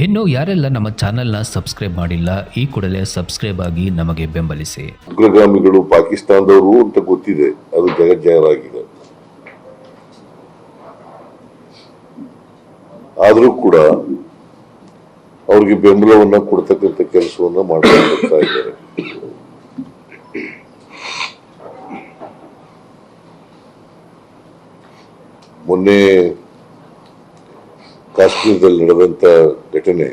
ಇನ್ನು ಯಾರೆಲ್ಲ ನಮ್ಮ ಚಾನೆಲ್ನ ಸಬ್ಸ್ಕ್ರೈಬ್ ಮಾಡಿಲ್ಲ, ಈ ಕೂಡಲೇ ಸಬ್ಸ್ಕ್ರೈಬ್ ಆಗಿ ನಮಗೆ ಬೆಂಬಲಿಸಿ. ಉಗ್ರಗಾಮಿಗಳು ಪಾಕಿಸ್ತಾನದವರು ಅಂತ ಗೊತ್ತಿದೆ, ಅದು ಜಗಜ್ಜಾಗಿದೆ ಆದರೂ ಕೂಡ ಅವ್ರಿಗೆ ಬೆಂಬಲವನ್ನ ಕೊಡ್ತಕ್ಕಂಥ ಕೆಲಸವನ್ನ ಮಾಡ್ತಾ ಇದ್ದಾರೆ. ಮೊನ್ನೆ ಕಾಶ್ಮೀರದಲ್ಲಿ ನಡೆದಂತ ಘಟನೆ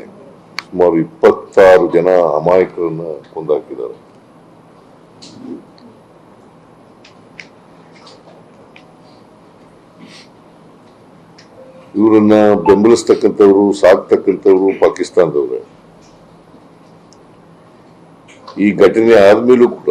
ಸುಮಾರು ಇಪ್ಪತ್ತಾರು ಜನ ಅಮಾಯಕರನ್ನ ಕೊಂದಾಕಿದ್ದಾರೆ. ಇವರನ್ನ ಬೆಂಬಲಿಸ್ತಕ್ಕಂಥವ್ರು, ಸಾಕ್ತಕ್ಕಂಥವ್ರು ಪಾಕಿಸ್ತಾನದವ್ರೆ. ಈ ಘಟನೆ ಆದ್ಮೇಲೂ ಕೂಡ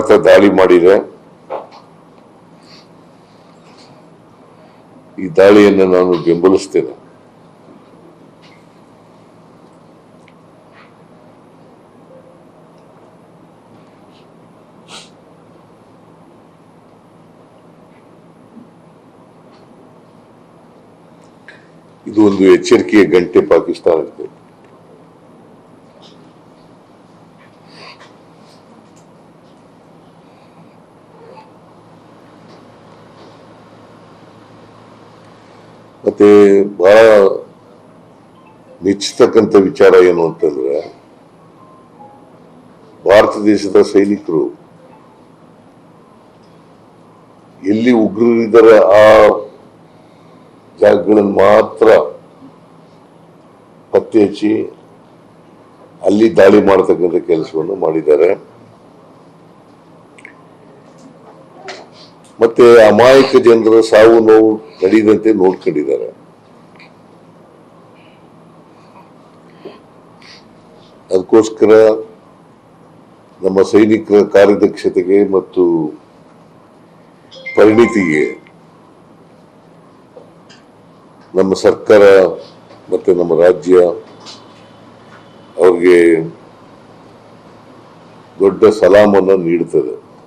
ಭಾರತ ದಾಳಿ ಮಾಡಿದೆ. ಈ ದಾಳಿಯನ್ನು ನಾನು ಬೆಂಬಲಿಸ್ತೇನೆ. ಇದು ಒಂದು ಎಚ್ಚರಿಕೆಯ ಗಂಟೆ ಪಾಕಿಸ್ತಾನಕ್ಕೆ. ಮತ್ತೆ ಬಹಳ ಮೆಚ್ಚತಕ್ಕಂಥ ವಿಚಾರ ಏನು ಅಂತಂದ್ರೆ, ಭಾರತ ದೇಶದ ಸೈನಿಕರು ಎಲ್ಲಿ ಉಗ್ರರಿದ್ದಾರೆ ಆ ಜಾಗಗಳನ್ನು ಮಾತ್ರ ಪತ್ತೆ ಹಚ್ಚಿ ಅಲ್ಲಿ ದಾಳಿ ಮಾಡತಕ್ಕಂಥ ಕೆಲಸವನ್ನು ಮಾಡಿದ್ದಾರೆ. ಮತ್ತೆ ಅಮಾಯಕ ಜನರ ಸಾವು ನೋವು ನಡೆಯದಂತೆ ನೋಡ್ಕೊಂಡಿದ್ದಾರೆ. ಅದಕ್ಕೋಸ್ಕರ ನಮ್ಮ ಸೈನಿಕರ ಕಾರ್ಯದಕ್ಷತೆಗೆ ಮತ್ತು ಪರಿಣಿತಿಗೆ ನಮ್ಮ ಸರ್ಕಾರ ಮತ್ತೆ ನಮ್ಮ ರಾಜ್ಯ ಅವ್ರಿಗೆ ದೊಡ್ಡ ಸಲಾಮನ್ನು ನೀಡುತ್ತದೆ